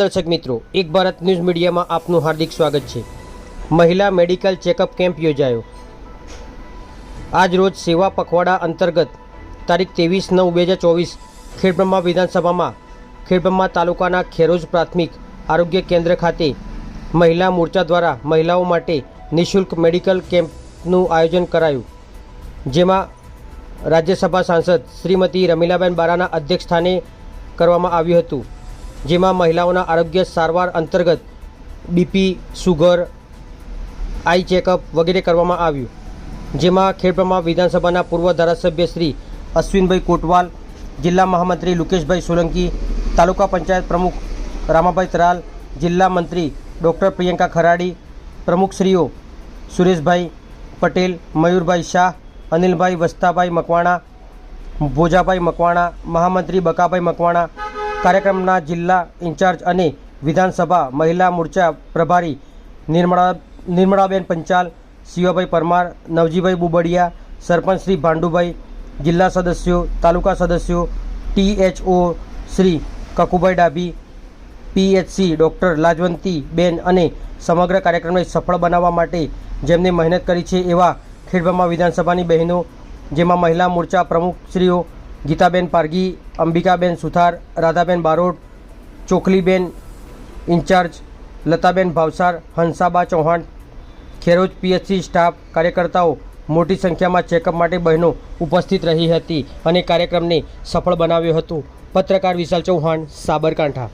દર્શક મિત્રો, એક ભારત ન્યૂઝ મીડિયામાં આપનું હાર્દિક સ્વાગત છે. મહિલા મેડિકલ ચેકઅપ કેમ્પ યોજાયો. આજ રોજ સેવા પખવાડા અંતર્ગત તારીખ ત્રેવીસ નવ બે હજાર ચોવીસ ખેડબ્રહ્મા વિધાનસભામાં ખેડબ્રહ્મા તાલુકાના ખેરોજ પ્રાથમિક આરોગ્ય કેન્દ્ર ખાતે મહિલા મોરચા દ્વારા મહિલાઓ માટે નિઃશુલ્ક મેડિકલ કેમ્પનું આયોજન કરાયું. જેમાં રાજ્યસભા સાંસદ શ્રીમતી રમીલાબેન બારાના અધ્યક્ષસ્થાને કરવામાં આવ્યું હતું. જેમાં મહિલાઓના આરોગ્ય સારવાર અંતર્ગત બીપી, સુગર, આઈ ચેકઅપ વગેરે કરવામાં આવ્યું. જેમાં ખેડબ્રહ્મા વિધાનસભાના પૂર્વ ધારાસભ્ય શ્રી અશ્વિનભાઈ કોટવાલ, જિલ્લા મહામંત્રી લુકેશભાઈ સોલંકી, તાલુકા પંચાયત પ્રમુખ રામાભાઈ તરાલ, જિલ્લા મંત્રી ડૉક્ટર પ્રિયંકા ખરાડી પ્રમુખશ્રીઓ સુરેશભાઈ પટેલ, મયુરભાઈ શાહ, અનિલભાઈ વસ્તાભાઈ મકવાણા, ભોજાભાઈ મકવાણા, મહામંત્રી બકાભાઈ મકવાણા કાર્યક્રમના જિલ્લા ઇન્ચાર્જ અને વિધાનસભા મહિલા મોરચા પ્રભારી નિર્મળા નિર્મળાબેન પંચાલ, શિવાભાઈ પરમાર, નવજીભાઈ બુબડિયા, સરપંચ શ્રી ભાંડુભાઈ, જિલ્લા સદસ્યો, તાલુકા સદસ્યો, THO Shri Kakubhai Dabhi, PHC doctor Lajwanti ben અને સમગ્ર કાર્યક્રમને સફળ બનાવવા માટે જેમને મહેનત કરી છે એવા ખેડબ્રહ્મા વિધાનસભાની બહેનો, જેમાં મહિલા મોરચા પ્રમુખશ્રીઓ Gitaben Pargi, Ambikaben Suthar, Radhaben Barot, Chokhliben incharge, Lataben Bhavsar, Hansaba Chauhan, Kheroj PHC staff, કાર્યકર્તાઓ મોટી સંખ્યામાં ચેકઅપ માટે બહેનો ઉપસ્થિત રહી હતી અને કાર્યક્રમને સફળ બનાવ્યો હતો. પત્રકાર વિશાલ ચૌહાણ, સાબરકાંઠા.